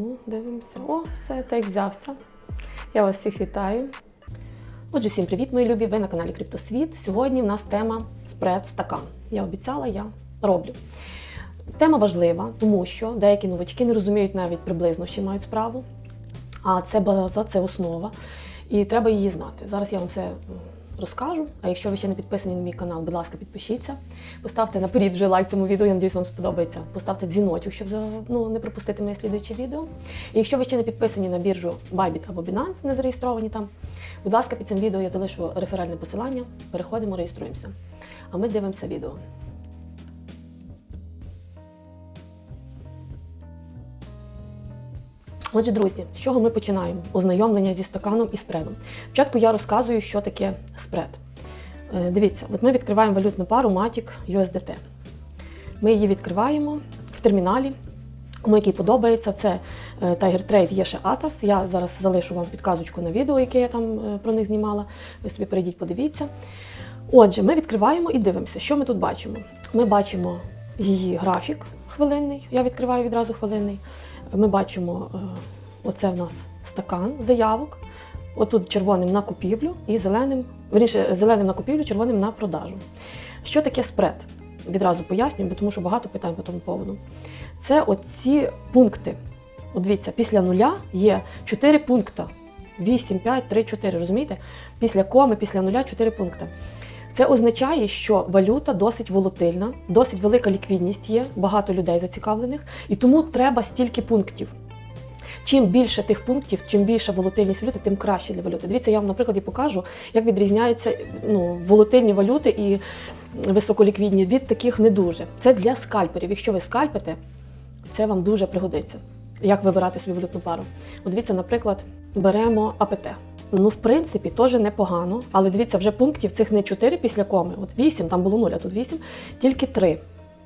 Ну, Дивимося. О, все, так взявся. Я вас всіх вітаю. Отже, всім привіт, мої любі! Ви на каналі Криптосвіт. Сьогодні в нас тема спред стакан. Я обіцяла, я роблю. Тема важлива, тому що деякі новачки не розуміють навіть приблизно, що мають справу. А це база, це основа. І треба її знати. Зараз я вам все розкажу. А якщо ви ще не підписані на мій канал, будь ласка, підпишіться. Поставте наперед вже лайк цьому відео, я надіюсь, вам сподобається. Поставте дзвіночок, щоб ну, не пропустити моє слідуюче відео. І якщо ви ще не підписані на біржу Bybit або Binance, не зареєстровані там, будь ласка, під цим відео я залишу реферальне посилання. Переходимо, реєструємося. А ми дивимося відео. Отже, друзі, з чого ми починаємо? Ознайомлення зі стаканом і спредом. Спочатку я розказую, що таке спред. Е, Дивіться, от ми відкриваємо валютну пару Matic USDT. Ми її відкриваємо в терміналі. Кому який подобається, це е, Tiger Trade є ще Atas. Я зараз залишу вам підказочку на відео, яке я там е, про них знімала. Ви собі перейдіть, подивіться. Отже, ми відкриваємо і дивимося, що ми тут бачимо. Ми бачимо її графік хвилинний. Я відкриваю відразу хвилинний. Ми бачимо, е, оце в нас стакан заявок. Отут червоним на купівлю і зеленим, верніше, зеленим на купівлю, червоним на продажу. Що таке спред? Відразу пояснюю, бо тому що багато питань по тому поводу. Це оці пункти. От дивіться, після нуля є 4 пункти. 8, 5, 3, 4, розумієте? Після коми, після нуля 4 пункти. Це означає, що валюта досить волатильна, досить велика ліквідність є, багато людей зацікавлених, і тому треба стільки пунктів. Чим більше тих пунктів, чим більша волатильність валюти, тим краще для валюти. Дивіться, я вам на прикладі покажу, як відрізняються ну, волатильні валюти і високоліквідні від таких не дуже. Це для скальперів. Якщо ви скальпите, це вам дуже пригодиться. Як вибирати свою валютну пару? От дивіться, наприклад, беремо АПТ. Ну, в принципі, теж непогано, але дивіться, вже пунктів цих не 4 після коми, от 8, там було 0, а тут 8, тільки 3.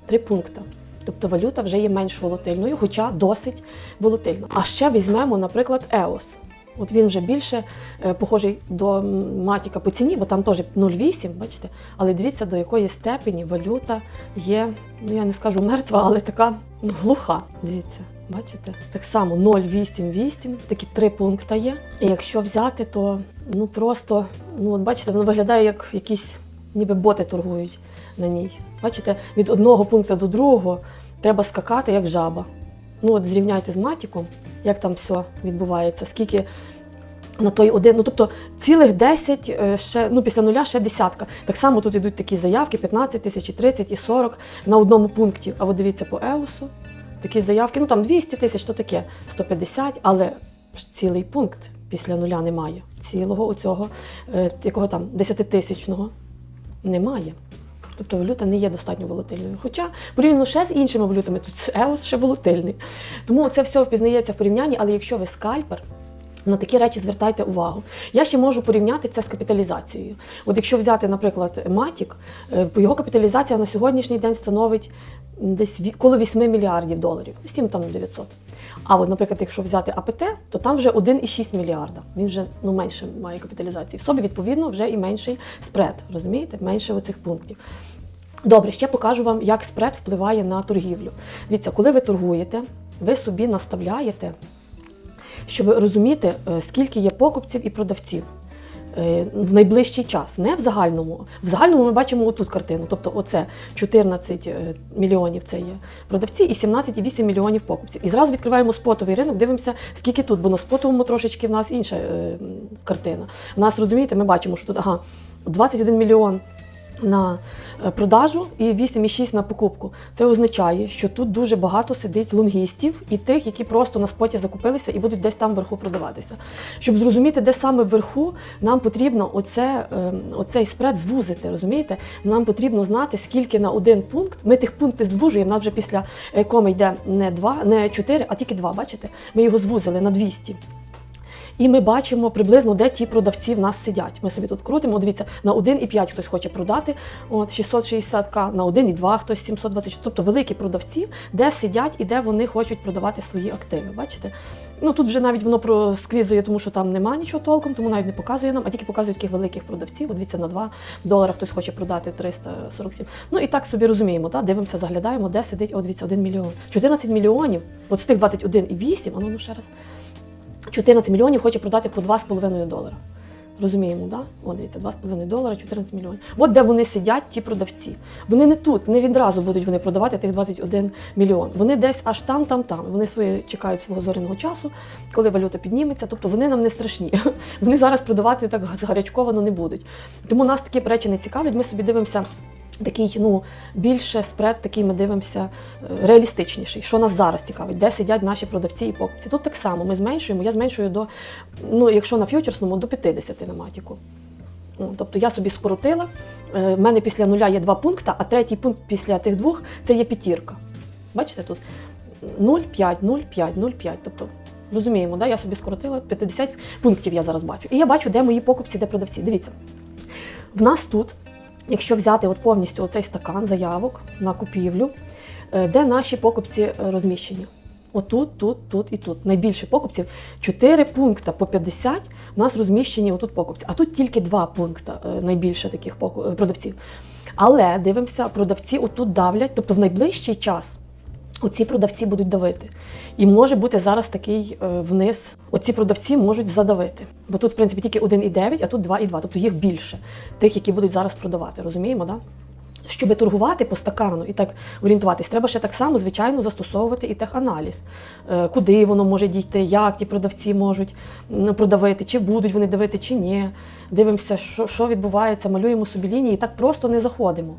3 пункти. Тобто валюта вже є менш волатильною, хоча досить волатильна. А ще візьмемо, наприклад, EOS. От він вже більше е, похожий до матіка по ціні, бо там теж 0,8, бачите. Але дивіться, до якої степені валюта є, ну я не скажу мертва, але така глуха. Дивіться, бачите? Так само 0,88, такі три пункти є. І якщо взяти, то ну просто, ну от бачите, воно виглядає як якісь ніби боти торгують на ній. Бачите, від одного пункту до другого треба скакати як жаба. Ну от зрівняйте з матіком, як там все відбувається, скільки на той один, ну тобто цілих 10, е, ще, ну після нуля ще десятка. Так само тут йдуть такі заявки 15 тисяч, і 30 і 40 на одному пункті. А от дивіться по Еусу, такі заявки, ну там 200 тисяч, то таке, 150, але ж цілий пункт після нуля немає. Цілого оцього, е, якого там 10-тисячного немає. Тобто валюта не є достатньо волатильною. Хоча порівняно ще з іншими валютами, тут еос ще волатильний. Тому це все впізнається в порівнянні, але якщо ви скальпер, на такі речі звертайте увагу. Я ще можу порівняти це з капіталізацією. От якщо взяти, наприклад, Матік, його капіталізація на сьогоднішній день становить десь коло 8 мільярдів доларів, 7 там 900. А от, наприклад, якщо взяти АПТ, то там вже 1,6 мільярда. Він вже ну, менше має капіталізації. В собі, відповідно, вже і менший спред, розумієте? Менше оцих пунктів. Добре, ще покажу вам, як спред впливає на торгівлю. Дивіться, коли ви торгуєте, ви собі наставляєте, щоб розуміти, е, скільки є покупців і продавців е, в найближчий час, не в загальному. В загальному ми бачимо отут картину. Тобто, оце 14 е, мільйонів це є продавці і 17,8 мільйонів покупців. І зразу відкриваємо спотовий ринок, дивимося, скільки тут, бо на спотовому трошечки в нас інша картина. У нас розумієте, ми бачимо, що тут ага, 21 мільйон на е, продажу і 8,6 на покупку. Це означає, що тут дуже багато сидить лонгістів і тих, які просто на споті закупилися і будуть десь там вверху продаватися. Щоб зрозуміти, де саме вверху, нам потрібно оце, е, оцей спред звузити. Розумієте? Нам потрібно знати, скільки на один пункт. Ми тих пунктів звужуємо. У нас вже після е, коми йде не 2, не 4, а тільки 2, бачите? Ми його звузили на 200. І ми бачимо приблизно, де ті продавці в нас сидять. Ми собі тут крутимо. Дивіться, на 1,5 хтось хоче продати, от 660к, на 1,2 хтось 720, тобто великі продавці, де сидять і де вони хочуть продавати свої активи. Бачите? Ну тут вже навіть воно просквізує, тому що там нема нічого толком, тому навіть не показує нам, а тільки показує таких великих продавців. От дивіться, на 2 долара хтось хоче продати 347. Ну і так собі розуміємо, та? дивимося, заглядаємо, де сидить, о, дивіться, 1 мільйон. 14 мільйонів, от з тих 21,8, а ну, ну ще раз. 14 мільйонів хоче продати по 2,5 долара. Розуміємо, да? О, дивіться, 2,5 долара, 14 мільйонів. От де вони сидять, ті продавці. Вони не тут, не відразу будуть вони продавати тих 21 мільйон. Вони десь аж там, там, там. Вони свої чекають свого зоряного часу, коли валюта підніметься. Тобто вони нам не страшні. Вони зараз продавати так згарячковано не будуть. Тому нас такі речі не цікавлять. Ми собі дивимося. Такий, ну, більше спред, такий ми дивимося е, реалістичніший. Що нас зараз цікавить, де сидять наші продавці і покупці. Тут так само ми зменшуємо, я зменшую до, ну, якщо на ф'ючерсному, до 50 на матіку. Тобто я собі скоротила. Е, В мене після нуля є два пункти, а третій пункт після тих двох це є п'ятірка. Бачите тут 0,5, 0,5, 0,5. Тобто, розуміємо, да? я собі скоротила 50 пунктів я зараз бачу. І я бачу, де мої покупці, де продавці. Дивіться. В нас тут, якщо взяти от повністю оцей стакан заявок на купівлю, е, де наші покупці е, розміщені. Отут, тут, тут і тут. Найбільше покупців. 4 пункти по 50 у нас розміщені отут покупці. А тут тільки 2 пункти е, найбільше таких продавців. Але дивимося, продавці отут давлять, тобто в найближчий час оці продавці будуть давити. І може бути зараз такий е, вниз. Оці продавці можуть задавити. Бо тут, в принципі, тільки 1,9, а тут 2,2. Тобто їх більше, тих, які будуть зараз продавати. Розуміємо, так? Да? Щоб торгувати по стакану і так орієнтуватись, треба ще так само, звичайно, застосовувати і теханаліз. Е, Куди воно може дійти, як ті продавці можуть продавити, чи будуть вони давити, чи ні. Дивимося, що, що відбувається, малюємо собі лінії, і так просто не заходимо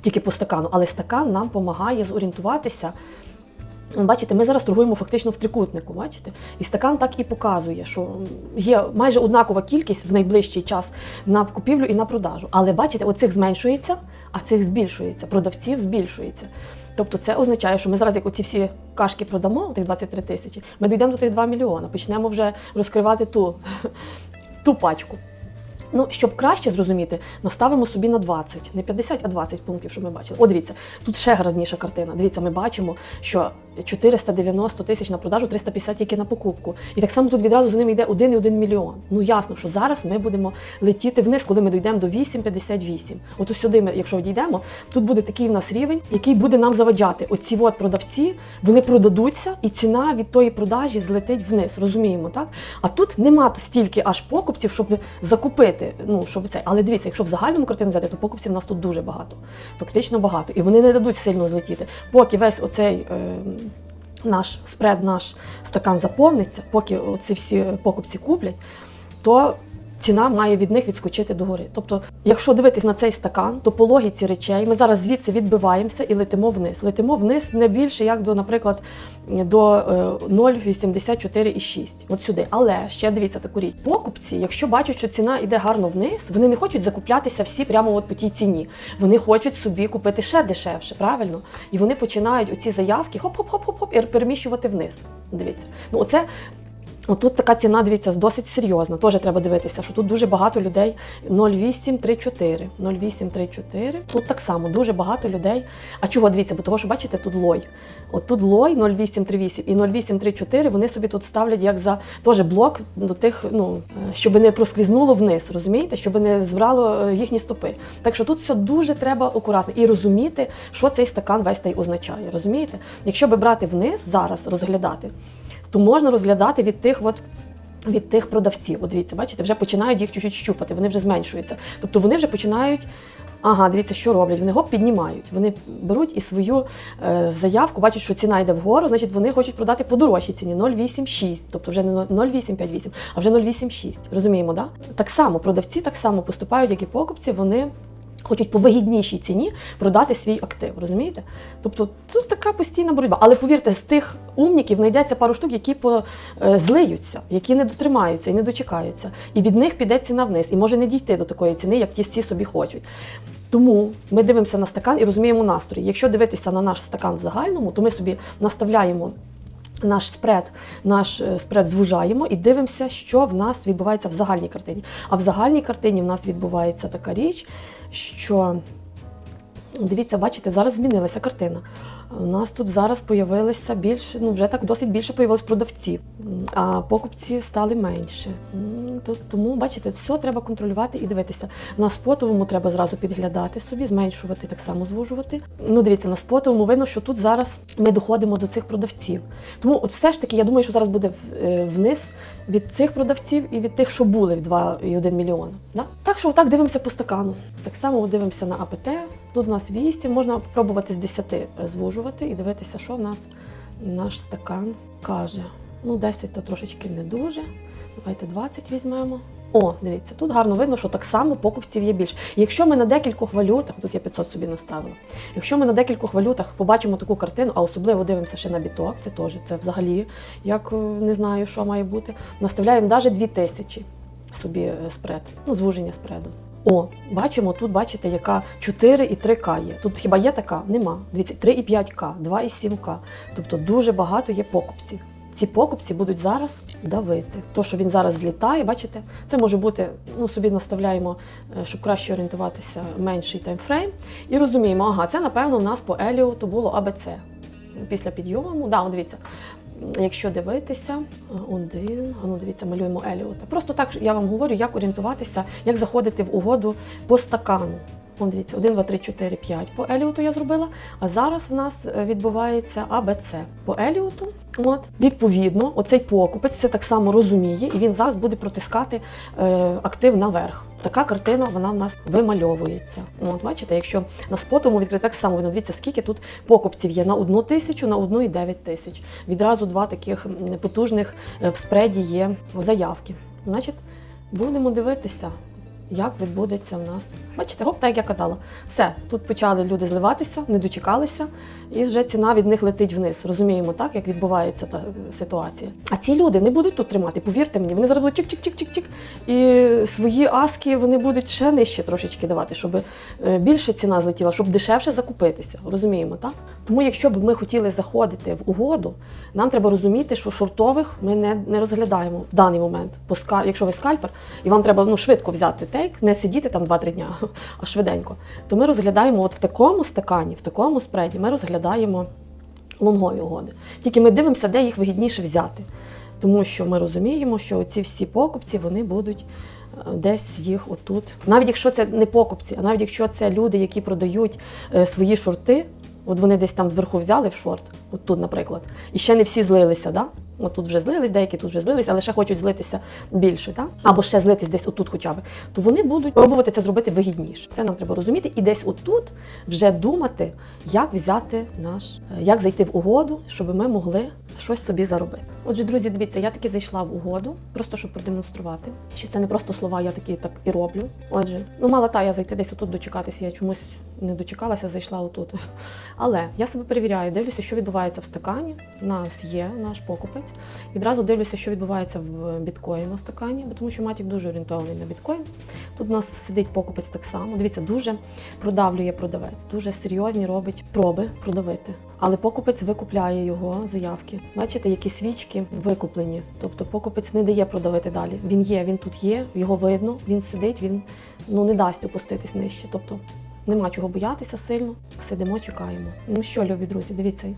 тільки по стакану. Але стакан нам допомагає зорієнтуватися. Бачите, ми зараз торгуємо фактично в трикутнику, бачите? І стакан так і показує, що є майже однакова кількість в найближчий час на купівлю і на продажу. Але бачите, оцих зменшується, а цих збільшується, продавців збільшується. Тобто це означає, що ми зараз, як оці всі кашки продамо, тих 23 тисячі, ми дійдемо до тих 2 мільйона, почнемо вже розкривати ту, ту пачку. Ну, щоб краще зрозуміти, наставимо собі на 20, не 50, а 20 пунктів, щоб ми бачили. О, дивіться, тут ще гаразніша картина. Дивіться, ми бачимо, що 490 тисяч на продажу, 350 тільки на покупку. І так само тут відразу за ними йде 1,1 мільйон. Ну ясно, що зараз ми будемо летіти вниз, коли ми дійдемо до 8,58. От ось сюди, ми, якщо дійдемо, тут буде такий в нас рівень, який буде нам заваджати. Оці от продавці, вони продадуться, і ціна від тої продажі злетить вниз. Розуміємо, так? А тут нема стільки аж покупців, щоб закупити. Ну, щоб це. Але дивіться, якщо в загальному картину взяти, то покупців у нас тут дуже багато. Фактично багато. І вони не дадуть сильно злетіти. Поки весь оцей. Е, наш спред, наш стакан заповниться, поки ці всі покупці куплять, то ціна має від них відскочити догори. Тобто, якщо дивитись на цей стакан, то по логіці речей ми зараз звідси відбиваємося і летимо вниз. Летимо вниз не більше, як до, наприклад, до е, 0,84,6. От сюди. Але ще дивіться таку річ. Покупці, якщо бачать, що ціна йде гарно вниз, вони не хочуть закуплятися всі прямо от по тій ціні. Вони хочуть собі купити ще дешевше, правильно? І вони починають оці заявки хоп-хоп-хоп-хоп і переміщувати вниз. Дивіться. Ну, оце Отут така ціна, дивіться, досить серйозна. Теж треба дивитися, що тут дуже багато людей 0,834. 0,834. Тут так само дуже багато людей. А чого дивіться? Бо того, що бачите, тут лой. От тут лой 0,838 і 0,834, вони собі тут ставлять як за теж блок до тих, ну, е, щоб не просквізнуло вниз, розумієте? Щоб не збрало е, їхні стопи. Так що тут все дуже треба акуратно і розуміти, що цей стакан весь той означає. Розумієте? Якщо би брати вниз зараз розглядати, то можна розглядати від тих от. Від тих продавців, от дивіться, бачите, вже починають їх чуть-чуть щупати, вони вже зменшуються. Тобто вони вже починають, ага, дивіться, що роблять. Вони гоп піднімають. Вони беруть і свою е, заявку, бачать, що ціна йде вгору, значить вони хочуть продати по дорожчій ціні 0,86, тобто вже не 0,858, а вже 0,86. Розуміємо, да? Так само продавці так само поступають, як і покупці, вони. Хочуть по вигіднішій ціні продати свій актив, розумієте? Тобто тут така постійна боротьба. Але повірте, з тих умніків знайдеться пару штук, які е, злиються, які не дотримаються і не дочекаються. І від них піде ціна вниз. І може не дійти до такої ціни, як ті всі собі хочуть. Тому ми дивимося на стакан і розуміємо настрій. Якщо дивитися на наш стакан в загальному, то ми собі наставляємо наш спред, наш е, спред звужаємо і дивимося, що в нас відбувається в загальній картині. А в загальній картині в нас відбувається така річ, що дивіться, бачите, зараз змінилася картина. У нас тут зараз появилося більше, ну вже так досить більше появилось продавців, а покупців стали менше. Тому, бачите, все треба контролювати і дивитися. На спотовому треба зразу підглядати собі, зменшувати, так само звужувати. Ну, дивіться, на спотовому видно, що тут зараз ми доходимо до цих продавців. Тому от все ж таки, я думаю, що зараз буде е, вниз від цих продавців і від тих, що були в 2,1 мільйона. Да? Так що отак дивимося по стакану. Так само дивимося на АПТ. Тут у нас 8, можна спробувати з 10 звужувати і дивитися, що в нас наш стакан каже. Ну, 10 то трошечки не дуже. Давайте 20 візьмемо. О, дивіться, тут гарно видно, що так само покупців є більше. Якщо ми на декількох валютах, тут я 500 собі наставила, якщо ми на декількох валютах побачимо таку картину, а особливо дивимося ще на біток, це теж це взагалі, як е, не знаю, що має бути, наставляємо навіть 2000 собі е, спред, ну, звуження спреду. О, бачимо, тут бачите, яка 4 і 3К є. Тут хіба є така? Нема. Дивіться, 3 і 5К, 2 і 7К. Тобто дуже багато є покупців. Ці покупці будуть зараз давити. То, що він зараз злітає, бачите, це може бути, ну собі наставляємо, е, щоб краще орієнтуватися, менший таймфрейм. І розуміємо, ага, це напевно у нас по Еліоту було АБЦ. Після підйому. Да, дивіться, якщо дивитися, один, ну дивіться, малюємо Еліота. Просто так я вам говорю, як орієнтуватися, як заходити в угоду по стакану. Вон дивіться, 1, 2, 3, 4, 5 по Еліоту я зробила. А зараз в нас е, відбувається АБЦ по Еліоту. От, відповідно, оцей покупець це так само розуміє, і він зараз буде протискати е, актив наверх. Така картина вона в нас вимальовується. От, бачите, якщо на спотому відкрити так само дивіться, скільки тут покупців є на одну тисячу, на одну і дев'ять тисяч. Відразу два таких потужних е, в спреді є заявки. Значить, будемо дивитися, як відбудеться в нас. Бачите, гоп, так як я казала. Все, тут почали люди зливатися, не дочекалися, і вже ціна від них летить вниз. Розуміємо так, як відбувається та ситуація. А ці люди не будуть тут тримати, повірте мені, вони будуть чик-чик-чик-чик-чик. І свої аски вони будуть ще нижче трошечки давати, щоб е, більше ціна злетіла, щоб дешевше закупитися. Розуміємо, так? Тому, якщо б ми хотіли заходити в угоду, нам треба розуміти, що шортових ми не, не розглядаємо в даний момент. Ска- Якщо ви скальпер, і вам треба ну, швидко взяти тейк, не сидіти там 2-3 дня, а швиденько, то ми розглядаємо от в такому стакані, в такому спреді, ми розглядаємо лонгові угоди. Тільки ми дивимося, де їх вигідніше взяти. Тому що ми розуміємо, що ці всі покупці вони будуть е, десь їх отут. Навіть якщо це не покупці, а навіть якщо це люди, які продають е, свої шорти, от вони десь там зверху взяли в шорт, от тут, наприклад, і ще не всі злилися, да? От тут вже злились, деякі тут вже злились, але ще хочуть злитися більше, так? або ще злитись десь отут хоча б, то вони будуть пробувати це зробити вигідніше. Це нам треба розуміти. І десь отут вже думати, як взяти наш, е, як зайти в угоду, щоб ми могли щось собі заробити. Отже, друзі, дивіться, я таки зайшла в угоду, просто щоб продемонструвати, що це не просто слова, я такі так і роблю. Отже, ну мала та я зайти десь отут дочекатися, я чомусь не дочекалася, зайшла отут. Але я себе перевіряю, дивлюся, що відбувається в стакані. У нас є наш покупець. Відразу дивлюся, що відбувається в біткоін на стакані, тому що матік дуже орієнтований на біткоін. Тут у нас сидить покупець так само. Дивіться, дуже продавлює продавець, дуже серйозні робить проби продавити. Але покупець викупляє його заявки. Бачите, які свічки викуплені. Тобто покупець не дає продавити далі. Він є, він тут є, його видно, він сидить, він ну не дасть опуститись нижче. Тобто Нема чого боятися сильно. Сидимо, чекаємо. Ну що, любі друзі, дивіться,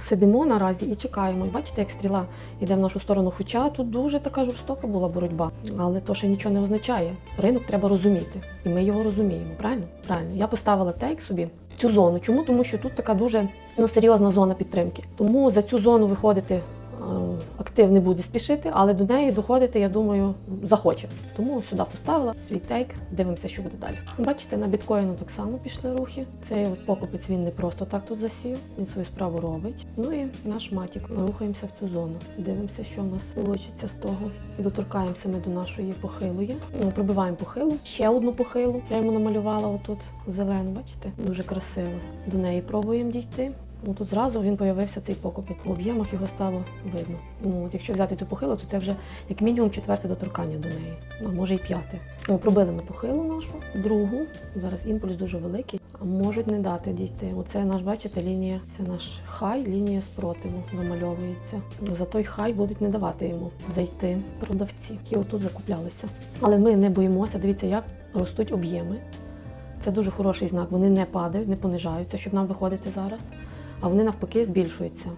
сидимо наразі і чекаємо. І бачите, як стріла йде в нашу сторону. Хоча тут дуже така жорстока була боротьба. Але то ще нічого не означає. Ринок треба розуміти. І ми його розуміємо. Правильно? Правильно. Я поставила тейк собі цю зону. Чому? Тому що тут така дуже ну, серйозна зона підтримки. Тому за цю зону виходити. Е, Актив не буде спішити, але до неї доходити, я думаю, захоче. Тому сюди поставила свій тейк, дивимося, що буде далі. Бачите, на біткоїну так само пішли рухи. Цей от покупець він не просто так тут засів, він свою справу робить. Ну і наш матік. Рухаємося в цю зону. Дивимося, що в нас вийде з того. Доторкаємося ми до нашої похилої. Ну, пробиваємо похилу. Ще одну похилу. Я йому намалювала отут зелену, бачите? Дуже красиво. До неї пробуємо дійти. Ну тут зразу він появився цей покупіт. В об'ємах його стало видно. Ну от якщо взяти цю похилу, то це вже як мінімум четверте доторкання до неї, ну, а може і п'яте. Ну, пробили ми похилу нашу, другу. Зараз імпульс дуже великий, а можуть не дати дійти. Оце наш, бачите, лінія, це наш хай, лінія спротиву замальовується. За той хай будуть не давати йому зайти продавці, які отут закуплялися. Але ми не боїмося. Дивіться, як ростуть об'єми. Це дуже хороший знак. Вони не падають, не понижаються, щоб нам виходити зараз, а вони навпаки збільшуються.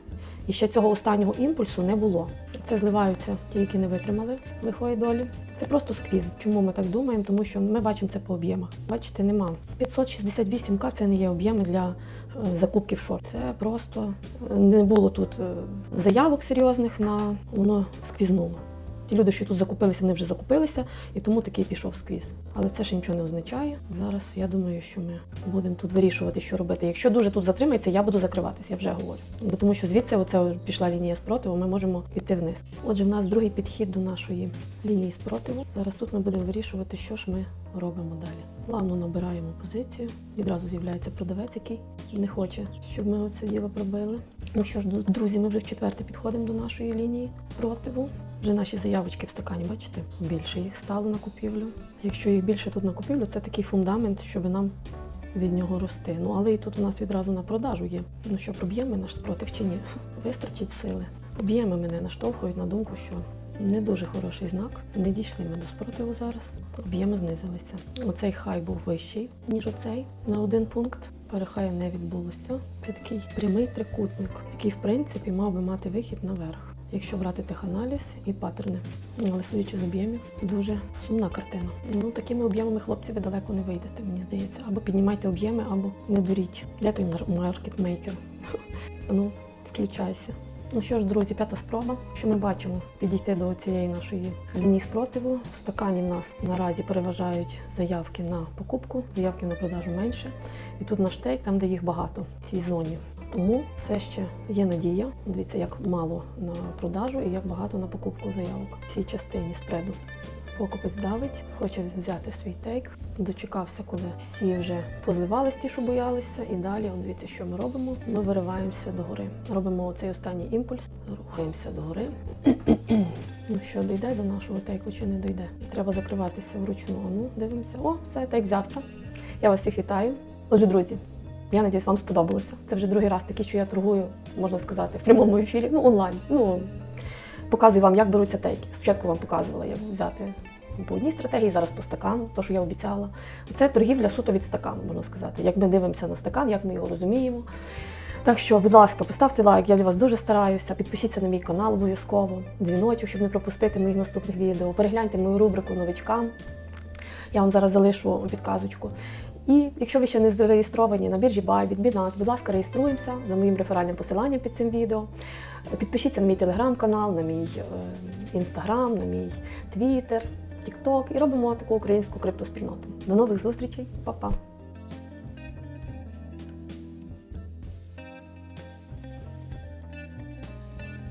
І ще цього останнього імпульсу не було. Це зливаються ті, які не витримали лихої долі. Це просто сквіз. Чому ми так думаємо? Тому що ми бачимо це по об'ємах. Бачите, нема. 568к це не є об'єми для е, закупки в шорт. Це просто е, не було тут е, заявок серйозних на воно сквізнуло. Ті люди, що тут закупилися, вони вже закупилися, і тому такий пішов сквіз. Але це ще нічого не означає. Зараз я думаю, що ми будемо тут вирішувати, що робити. Якщо дуже тут затримається, я буду закриватися, я вже говорю. Бо тому що звідси оце пішла лінія спротиву, ми можемо піти вниз. Отже, в нас другий підхід до нашої лінії спротиву. Зараз тут ми будемо вирішувати, що ж ми робимо далі. Плавно набираємо позицію. Відразу з'являється продавець, який не хоче, щоб ми оце діло пробили. Ну що ж, друзі, ми вже в четверте підходимо до нашої лінії спротиву. Вже наші заявочки в стакані, бачите, більше їх стало на купівлю. Якщо їх більше тут на купівлю, це такий фундамент, щоб нам від нього рости. Ну але і тут у нас відразу на продажу є. Ну що, проб'ємо наш спротив чи ні? Вистачить сили. Об'єми мене наштовхують на думку, що не дуже хороший знак. Не дійшли ми до спротиву зараз. Об'єми знизилися. Оцей хай був вищий, ніж оцей на один пункт. Перехаю не відбулося. Це такий прямий трикутник, який, в принципі, мав би мати вихід наверх. Якщо брати теханаліз і паттерни. Ну, Але судячи з об'ємів, дуже сумна картина. Ну такими об'ємами хлопці ви далеко не вийдете, мені здається. Або піднімайте об'єми, або не дуріть. Де той мар- маркетмейкер? Ну, включайся. Ну що ж, друзі, п'ята спроба. Що ми бачимо? Підійти до цієї нашої лінії спротиву. В стакані в нас наразі переважають заявки на покупку, заявки на продажу менше. І тут наш тейк, там, де їх багато в цій зоні. Тому все ще є надія. Дивіться, як мало на продажу і як багато на покупку заявок в цій частині спреду. Покупець давить, хоче взяти свій тейк. Дочекався, коли всі вже позливались ті, що боялися, і далі, от дивіться, що ми робимо. Ми вириваємося догори. Робимо цей останній імпульс, рухаємося догори. Ну що, дійде до нашого тейку чи не дійде? Треба закриватися вручну. Ну, дивимося. О, все, тейк взявся. Я вас всіх вітаю. Отже, друзі, я надіюсь, вам сподобалося. Це вже другий раз такий, що я торгую, можна сказати, в прямому ефірі, ну онлайн. Ну показую вам, як беруться тейки. Спочатку вам показувала, як взяти по одній стратегії, зараз по стакану, то, що я обіцяла. Це торгівля суто від стакану, можна сказати. Як ми дивимося на стакан, як ми його розуміємо. Так що, будь ласка, поставте лайк, я для вас дуже стараюся. Підпишіться на мій канал обов'язково, дзвіночок, щоб не пропустити моїх наступних відео. Перегляньте мою рубрику новичкам. Я вам зараз залишу підказочку. І якщо ви ще не зареєстровані на біржі Bybit, Binance, будь ласка, реєструємося за моїм реферальним посиланням під цим відео. Підпишіться на мій телеграм-канал, на мій інстаграм, на мій твіттер, тікток і робимо таку українську криптоспільноту. До нових зустрічей, Па-па!